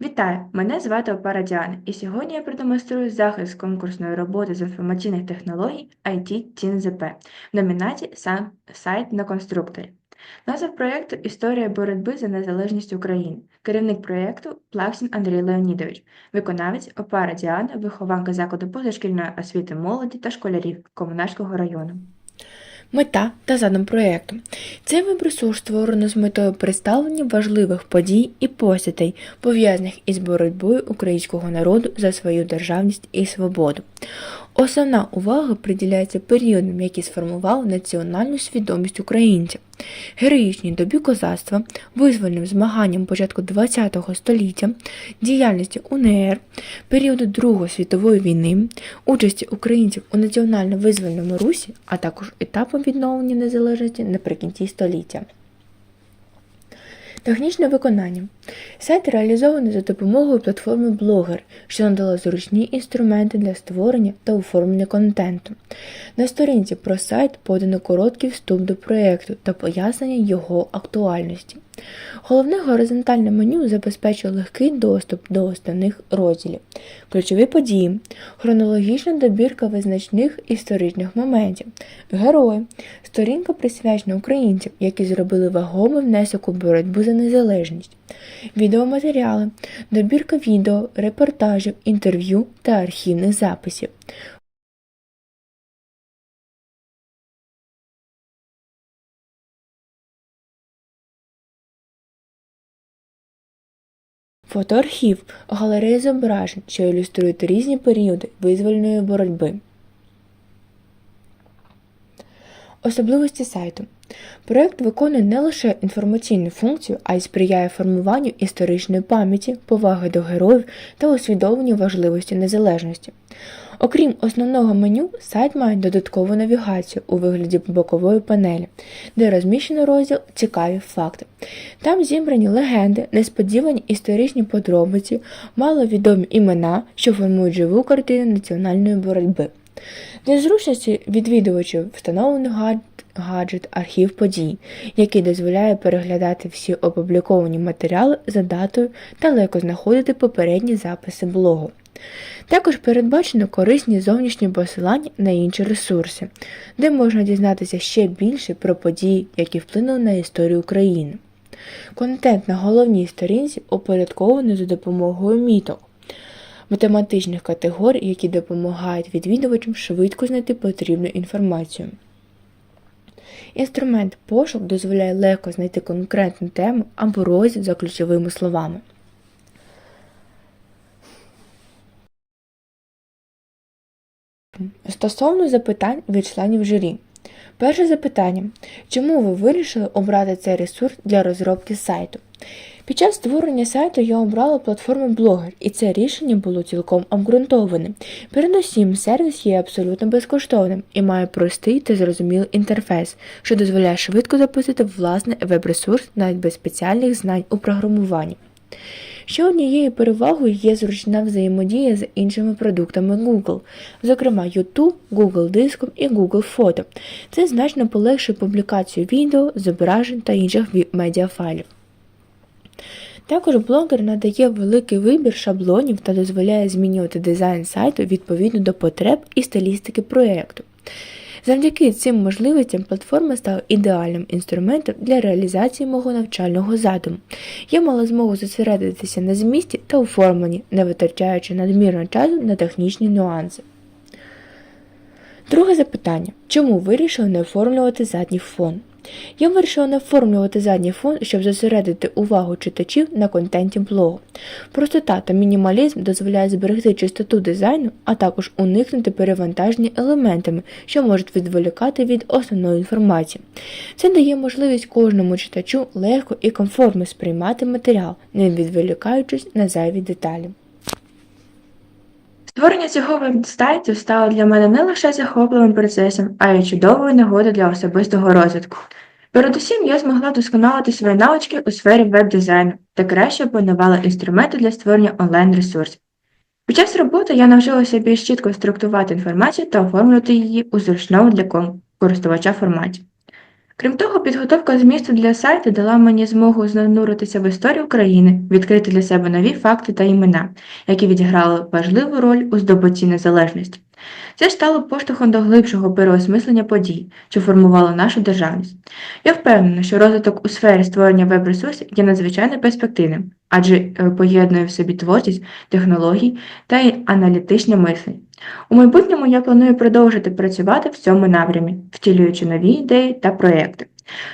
Вітаю! Мене звати Опара Діана, і сьогодні я продемонструю захист конкурсної роботи з інформаційних технологій IT ТІНЗП в номінації «Сам сайт на конструкторі. Назва проєкту Історія боротьби за незалежність України. Керівник проєкту Плаксін Андрій Леонідович, виконавець Опара Діана, вихованка закладу позашкільної освіти молоді та школярів Комунарського району. Мета та задум проєкту. Цей веб-ресурс створено з метою представлення важливих подій і постатей, пов'язаних із боротьбою українського народу за свою державність і свободу. Основна увага приділяється періодам, які сформували національну свідомість українців, героїчній добі козацтва, визвольним змаганням початку ХХ століття, діяльності УНР, періоду Другої світової війни, участі українців у національно-визвольному русі, а також етапом відновлення незалежності наприкінці століття. Технічне виконання. Сайт реалізований за допомогою платформи Blogger, що надала зручні інструменти для створення та оформлення контенту. На сторінці про сайт подано короткий вступ до проєкту та пояснення його актуальності. Головне горизонтальне меню забезпечує легкий доступ до основних розділів, ключові події, хронологічна добірка визначних історичних моментів, герої, сторінка присвячена українцям, які зробили вагомий внесок у боротьбу за незалежність, відеоматеріали, добірка відео, репортажів, інтерв'ю та архівних записів. Фотоархів галерея зображень, що ілюструють різні періоди визвольної боротьби. Особливості сайту. Проєкт виконує не лише інформаційну функцію, а й сприяє формуванню історичної пам'яті, поваги до героїв та усвідомленню важливості незалежності. Окрім основного меню, сайт має додаткову навігацію у вигляді бокової панелі, де розміщено розділ Цікаві факти. Там зібрані легенди, несподівані історичні подробиці, маловідомі імена, що формують живу картину національної боротьби. Для зручності відвідувачів встановлено гад- гаджет архів подій, який дозволяє переглядати всі опубліковані матеріали за датою та легко знаходити попередні записи блогу. Також передбачено корисні зовнішні посилання на інші ресурси, де можна дізнатися ще більше про події, які вплинули на історію України. Контент на головній сторінці упорядкований за допомогою міток, математичних категорій, які допомагають відвідувачам швидко знайти потрібну інформацію. Інструмент пошук дозволяє легко знайти конкретну тему або розділ за ключовими словами. Стосовно запитань від членів журі. Перше запитання. Чому ви вирішили обрати цей ресурс для розробки сайту? Під час створення сайту я обрала платформу Blogger, і це рішення було цілком обґрунтованим. Передусім, сервіс є абсолютно безкоштовним і має простий та зрозумілий інтерфейс, що дозволяє швидко запустити власний веб-ресурс навіть без спеціальних знань у програмуванні. Ще однією перевагою є зручна взаємодія з іншими продуктами Google, зокрема YouTube, Google Диском і Google Фото. Це значно полегшує публікацію відео, зображень та інших медіафайлів. Також блогер надає великий вибір шаблонів та дозволяє змінювати дизайн сайту відповідно до потреб і стилістики проєкту. Завдяки цим можливостям платформа стала ідеальним інструментом для реалізації мого навчального задуму. Я мала змогу зосередитися на змісті та оформленні, не витрачаючи надмірно часу на технічні нюанси. Друге запитання. Чому вирішили не оформлювати задній фон? Я вирішила не оформлювати задній фон, щоб зосередити увагу читачів на контенті блогу. Простота та мінімалізм дозволяють зберегти чистоту дизайну, а також уникнути перевантаження елементами, що можуть відволікати від основної інформації. Це дає можливість кожному читачу легко і комфортно сприймати матеріал, не відволікаючись на зайві деталі. Створення цього веб-сайту стало для мене не лише захопливим процесом, а й чудовою нагодою для особистого розвитку. Передусім, я змогла досконалити свої навички у сфері веб-дизайну та краще опанувала інструменти для створення онлайн-ресурсів. Під час роботи я навчилася більш чітко структурувати інформацію та оформлювати її у зручному для користувача форматі. Крім того, підготовка змісту для сайту дала мені змогу зануритися в історію України, відкрити для себе нові факти та імена, які відіграли важливу роль у здобутті незалежності. Це стало поштовхом до глибшого переосмислення подій, що формували нашу державність. Я впевнена, що розвиток у сфері створення веб-ресурсів є надзвичайно перспективним, адже е, поєднує в собі творчість, технології та й аналітичне мислення. У майбутньому я планую продовжити працювати в цьому напрямі, втілюючи нові ідеї та проекти.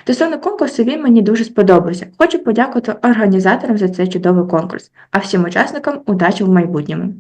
Стосовно конкурсу він мені дуже сподобався. Хочу подякувати організаторам за цей чудовий конкурс, а всім учасникам удачі в майбутньому.